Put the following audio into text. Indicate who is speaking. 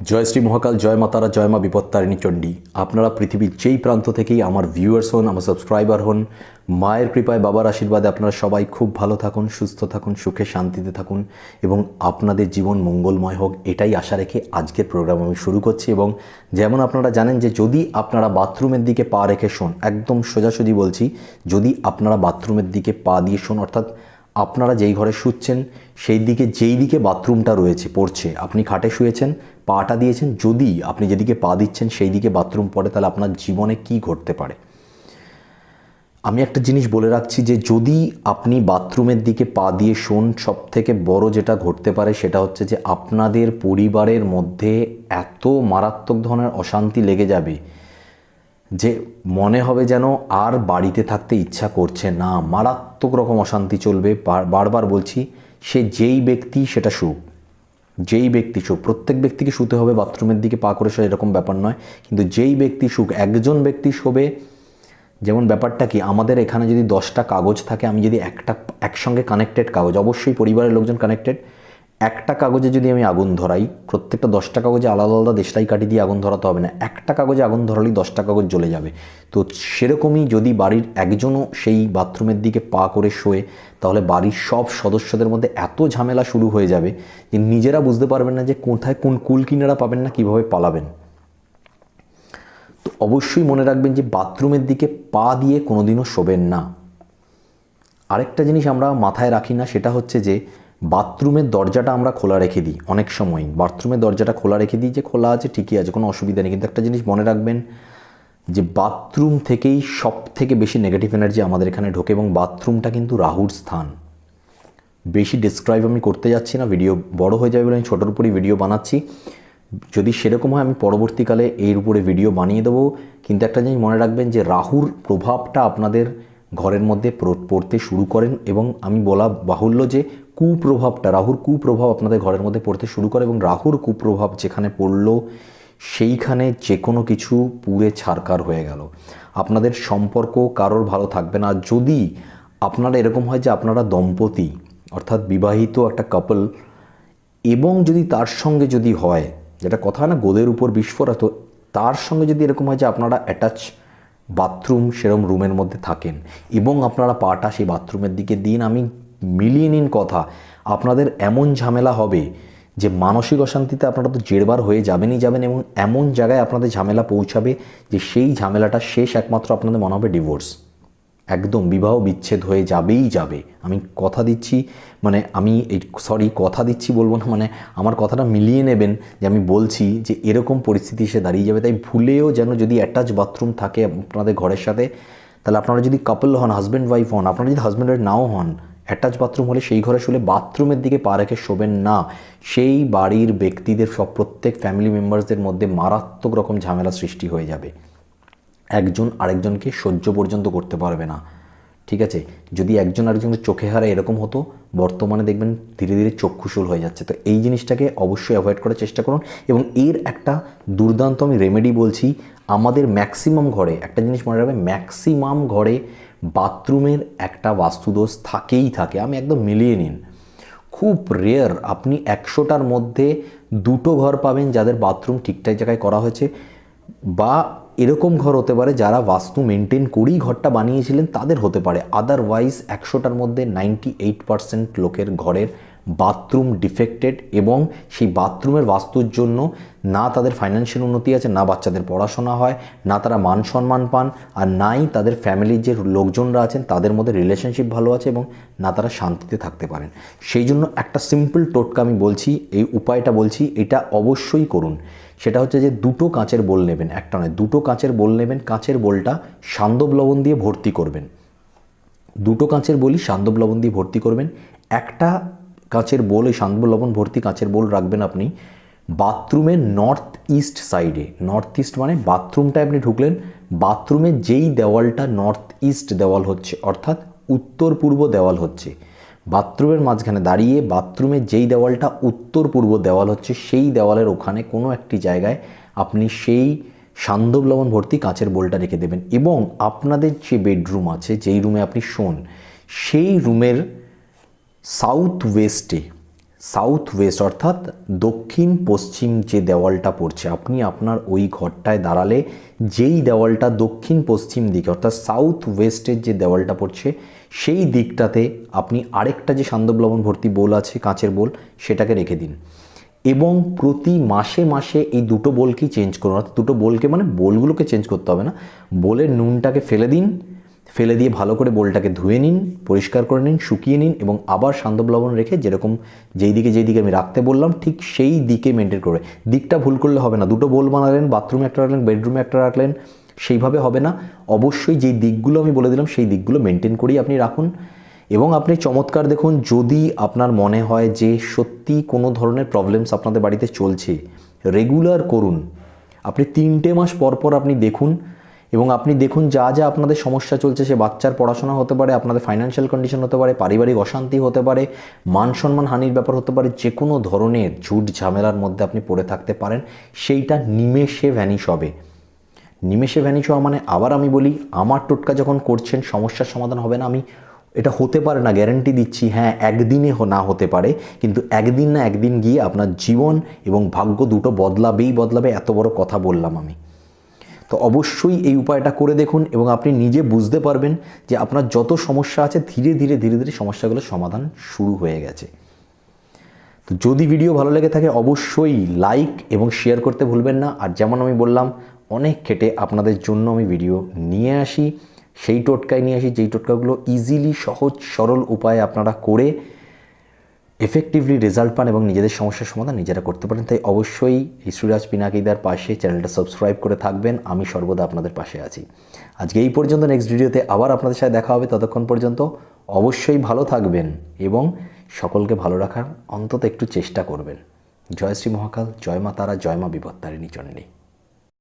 Speaker 1: জয় শ্রী মহাকাল, জয় মাতারা জয় মা বিপত্তারিণী চণ্ডী। আপনারা পৃথিবীর যেই প্রান্ত থেকেই আমার ভিউয়ার্স হন, আমার সাবস্ক্রাইবার হন, মায়ের কৃপায়, বাবার আশীর্বাদে আপনারা সবাই খুব ভালো থাকুন, সুস্থ থাকুন, সুখে শান্তিতে থাকুন এবং আপনাদের জীবন মঙ্গলময় হোক, এটাই আশা রেখে আজকের প্রোগ্রাম আমি শুরু করছি এবং যেমন আপনারা জানেন যে যদি আপনারা বাথরুমের দিকে পা রেখে শোন, একদম সোজাসুজি বলছি, যদি আপনারা বাথরুমের দিকে পা দিয়ে শোন, অর্থাৎ আপনারা যেই ঘরে শুচ্ছেন, সেই দিকে, যেই দিকে বাথরুমটা রয়েছে, পড়ছে, আপনি খাটে শুয়েছেন, পাটা দিয়েছেন, যদি আপনি যেদিকে পা দিচ্ছেন, সেই দিকে বাথরুম পড়ে, তাহলে আপনার জীবনে কি ঘটতে পারে? আমি একটা জিনিস বলে রাখছি যে, যদি আপনি বাথরুমের দিকে পা দিয়ে শোন সব থেকে বড় যেটা ঘটতে পারে, সেটা হচ্ছে যে, আপনাদের পরিবারের মধ্যে এত মারাত্মক ধরনের অশান্তি লেগে যাবে যে মনে হবে যেন আর বাড়িতে থাকতে ইচ্ছা করছে না। মারাত্মক রকম অশান্তি চলবে। বার- বারবার বলছি, সে যেই ব্যক্তি সেটা সুখ যেই ব্যক্তি সুখ প্রত্যেক ব্যক্তিকে শুতে হবে, বাথরুমের দিকে পা করে শোয় এরকম ব্যাপার নয়। কিন্তু যেই ব্যক্তি সুখ একজন ব্যক্তি শোবে, যেমন ব্যাপারটা কি, আমাদের এখানে যদি দশটা কাগজ থাকে, আমি যদি একটা, একসঙ্গে কানেক্টেড কাগজ, অবশ্যই পরিবারের লোকজন কানেক্টেড একটা কাগজে যদি আমি আগুন ধরাই, প্রত্যেকটা দশটা কাগজে আলাদা আলাদা দেশলাই কাটি দিয়ে আগুন ধরাতে হবে না। একটা কাগজে আগুন ধরালেই দশটা কাগজ জ্বলে যাবে। তো সেরকমই যদি বাড়ির একজনও সেই বাথরুমের দিকে পা করে শোয়ে, তাহলে বাড়ির সব সদস্যদের মধ্যে এত ঝামেলা শুরু হয়ে যাবে যে নিজেরা বুঝতে পারবেন না যে কোথায় কোন কুল কিনারা পাবেন না, কীভাবে পালাবেন। তো অবশ্যই মনে রাখবেন যে বাথরুমের দিকে পা দিয়ে কোনোদিনও শোবেন না। আরেকটা জিনিস আমরা মাথায় রাখি না, সেটা হচ্ছে যে বাথরুমের দরজাটা আমরা খোলা রেখে দিই অনেক সময়। বাথরুমের দরজাটা খোলা রেখে দিই যে খোলা আছে, ঠিকই আছে, কোনো অসুবিধা নেই। কিন্তু একটা জিনিস মনে রাখবেন যে বাথরুম থেকেই সব থেকে বেশি নেগেটিভ এনার্জি আমাদের এখানে ঢোকে এবং বাথরুমটা কিন্তু রাহুর স্থান। বেশি ডিসক্রাইব আমি করতে যাচ্ছি না ভিডিও বড় হয়ে যাবে বলে আমি ছোটোর উপরই ভিডিও বানাচ্ছি। যদি সেরকম হয় আমি পরবর্তীকালে এর উপরে ভিডিও বানিয়ে দেবো। কিন্তু একটা জিনিস মনে রাখবেন যে রাহুর প্রভাবটা আপনাদের ঘরের মধ্যে পড়তে শুরু করেন এবং আমি বলা বাহুল্য যে কুপ্রভাবটা, রাহুর কুপ্রভাব আপনাদের ঘরের মধ্যে পড়তে শুরু করে এবং রাহুর কুপ্রভাব যেখানে পড়ল, সেইখানে যে কোনো কিছু পুড়ে ছারকার হয়ে গেল। আপনাদের সম্পর্ক কারোর ভালো থাকবে না। যদি আপনারা এরকম হয় যে আপনারা দম্পতি, অর্থাৎ বিবাহিত একটা কাপল এবং যদি তার সঙ্গে যদি হয়, যেটা কথা হয় না গোদের উপর বিস্ফোরত, তার সঙ্গে যদি এরকম হয় যে আপনারা অ্যাটাচ বাথরুম সেরম রুমের মধ্যে থাকেন, এবং আপনারা পাটা সেই বাথরুমের দিকে দিন, আমি মিলিয়ে নিন কথা। আপনাদের এমন ঝামেলা হবে যে মানসিক অশান্তিতে আপনারা তো জেরবার হয়ে যাবেনই যাবেন এবং এমন জায়গায় আপনাদের ঝামেলা পৌঁছাবে যে সেই ঝামেলাটা শেষ একমাত্র আপনাদের মনে হবে ডিভোর্স। একদম বিবাহ বিচ্ছেদ হয়ে যাবেই যাবে। আমি কথা দিচ্ছি মানে আমি এই, সরি, কথা দিচ্ছি বলব না মানে আমার কথাটা মিলিয়ে নেবেন যে আমি বলছি যে এরকম পরিস্থিতি এসে দাঁড়িয়ে যাবে। তাই ভুলেও যেন যদি অ্যাটাচ বাথরুম থাকে আপনাদের ঘরের সাথে, তাহলে আপনারা যদি কাপল হন হাজব্যান্ড ওয়াইফ হন, আপনারা যদি হাজব্যান্ড নাও হন অ্যাটাচ বাথরুম হলে সেই ঘরে শুলে বাথরুমের দিকে পা রেখে শোবেন না। সেই বাড়ির ব্যক্তিদের সব প্রত্যেক ফ্যামিলি মেম্বার্সদের মধ্যে মারাত্মক রকম ঝামেলা সৃষ্টি হয়ে যাবে। একজন আরেকজনকে সহ্য পর্যন্ত করতে পারবে না। ঠিক আছে? যদি একজন আরেকজনের চোখে হারা এরকম হতো, বর্তমানে দেখবেন ধীরে ধীরে চক্ষুশূল হয়ে যাচ্ছে। তো এই জিনিসটাকে অবশ্যই অ্যাভয়েড করার চেষ্টা করুন এবং এর একটা দুর্দান্ত আমি রেমেডি বলছি, আমাদের ম্যাক্সিমাম ঘরে, একটা জিনিস মনে রাখবে ম্যাক্সিমাম ঘরে বাথরুমের একটা বাস্তুদোষ থাকেই থাকে। আমি একদম মিলিয়ে নিন। খুব রেয়ার আপনি একশোটার মধ্যে দুটো ঘর পাবেন যাদের বাথরুম ঠিকঠাক জায়গায় করা হয়েছে বা এরকম ঘর হতে পারে যারা বাস্তু মেনটেন করেই ঘরটা বানিয়েছিলেন, তাদের হতে পারে। আদারওয়াইজ একশোটার মধ্যে নাইনটি এইট পারসেন্ট লোকের ঘরের বাথরুম ডিফেক্টেড এবং সেই বাথরুমের বাস্তুর জন্য না তাদের ফাইন্যান্সিয়াল উন্নতি আছে, না বাচ্চাদের পড়াশোনা হয়, না তারা মান সম্মান পান আর নাই তাদের ফ্যামিলির যে লোকজনরা আছেন তাদের মধ্যে রিলেশনশিপ ভালো আছে এবং না তারা শান্তিতে থাকতে পারেন। সেই জন্য একটা সিম্পল টোটকা আমি বলছি, এই উপায়টা বলছি, এটা অবশ্যই করুন। সেটা হচ্ছে যে দুটো কাঁচের বোল নেবেন, একটা নয়, দুটো কাঁচের বোল নেবেন, কাঁচের বোলটা সান্দব লবণ দিয়ে ভর্তি করবেন। দুটো কাঁচের বলি সান্দব লবণ দিয়ে ভর্তি করবেন, একটা কাঁচের বোল সান্দব লবণ ভর্তি কাঁচের বোল রাখবেন আপনি। বাথরুমের নর্থ ইস্ট সাইডে, নর্থ ইস্ট মানে বাথরুমটায় আপনি ঢুকলেন বাথরুমের যেই দেওয়ালটা নর্থ ইস্ট দেওয়াল হচ্ছে, অর্থাৎ উত্তর পূর্ব দেওয়াল হচ্ছে, বাথরুমের মাঝখানে দাঁড়িয়ে বাথরুমের যেই দেওয়ালটা উত্তর পূর্ব দেওয়াল হচ্ছে, সেই দেওয়ালের ওখানে কোনো একটি জায়গায় আপনি সেই সান্দব লবণ ভর্তি কাঁচের বোলটা রেখে দেবেন। এবং আপনাদের যে বেডরুম আছে, যেই রুমে আপনি শোন, সেই রুমের সাউথ ওয়েস্টে সাউথ ওয়েস্ট অর্থাৎ দক্ষিণ পশ্চিম যে দেওয়ালটা পড়ছে, আপনি আপনার ওই ঘরটায় দাঁড়ালে যেই দেওয়ালটা দক্ষিণ পশ্চিম দিকে, অর্থাৎ সাউথ ওয়েস্টের যে দেওয়ালটা পড়ছে, সেই দিকটাতে আপনি আরেকটা যে সান্দব লবণ ভর্তি বোল আছে, কাঁচের বোল, সেটাকে রেখে দিন। এবং প্রতি মাসে মাসে এই দুটো বোলকেই চেঞ্জ করুন, অর্থাৎ দুটো বোলকে মানে বোলগুলোকে চেঞ্জ করতে হবে না, বোলের নুনটাকে ফেলে দিন ফেলে দিয়ে ভালো করে বোলটাকে ধুয়ে নিন, পরিষ্কার করে নিন, শুকিয়ে নিন এবং আবার সান্দব লবণ রেখে যেরকম যেই দিকে যেই দিকে আমি রাখতে বললাম, ঠিক সেই দিকে মেনটেন করে। দিকটা ভুল করলে হবে না। দুটো বোল বানালেন বাথরুমে একটা রাখলেন বেডরুমে একটা রাখলেন, সেইভাবে হবে না। অবশ্যই যেই দিকগুলো আমি বলে দিলাম, সেই দিকগুলো মেনটেন করেই আপনি রাখুন। এবং আপনি চমৎকার দেখুন, যদি আপনার মনে হয় যে সত্যি কোনো ধরনের প্রবলেমস আপনাদের বাড়িতে চলছে রেগুলার করুন। আপনি তিনটে মাস পর পর আপনি দেখুন এবং আপনি দেখুন যা যা আপনাদের সমস্যা চলছে, সে বাচ্চার পড়াশোনা হতে পারে, আপনাদের ফাইন্যান্সিয়াল কন্ডিশন হতে পারে, পারিবারিক অশান্তি হতে পারে, মান সম্মান হানির ব্যাপার হতে পারে, যে কোনো ধরনের ঝুট ঝামেলার মধ্যে আপনি পড়ে থাকতে পারেন। সেইটা নিমেষে ভ্যানিশ হবে। নিমেষে ভ্যানিশ হওয়া মানে আবার আমি বলি, আমার টোটকা যখন করছেন, সমস্যার সমাধান হবে না, আমি এটা হতে পারে না গ্যারান্টি দিচ্ছি হ্যাঁ একদিনে না হতে পারে, কিন্তু একদিন না একদিন গিয়ে আপনার জীবন এবং ভাগ্য দুটো বদলাবেই বদলাবে, এত বড় কথা বললাম আমি। তো অবশ্যই এই উপায়টা করে দেখুন এবং আপনি নিজে বুঝতে পারবেন যে আপনার যত সমস্যা আছে ধীরে ধীরে ধীরে ধীরে সমস্যাগুলোর সমাধান শুরু হয়ে গেছে। তো যদি ভিডিও ভালো লেগে থাকে অবশ্যই লাইক এবং শেয়ার করতে ভুলবেন না। আর যেমন আমি বললাম, অনেক খেটে আপনাদের জন্য আমি ভিডিও নিয়ে আসি। সেই টোটকায় নিয়ে আসি, যেই টোটকাগুলো ইজিলি সহজ, সরল উপায়ে আপনারা করে এফেক্টিভলি রেজাল্ট পান এবং নিজেদের সমস্যার সমাধান নিজেরা করতে পারেন, তাই অবশ্যই শ্রীরাজ পিনাকিদার পাশে চ্যানেলটা সাবস্ক্রাইব করে থাকবেন। আমি সর্বদা আপনাদের পাশে আছি। আজকে এই পর্যন্ত নেক্সট ভিডিওতে আবার আপনাদের সাথে দেখা হবে ততক্ষণ পর্যন্ত। অবশ্যই ভালো থাকবেন এবং সকলকে ভালো রাখার অন্তত একটু চেষ্টা করবেন। জয় শ্রী মহাকাল, জয় মা তারা, জয় মা বিপত্তারিণী চণ্ডী।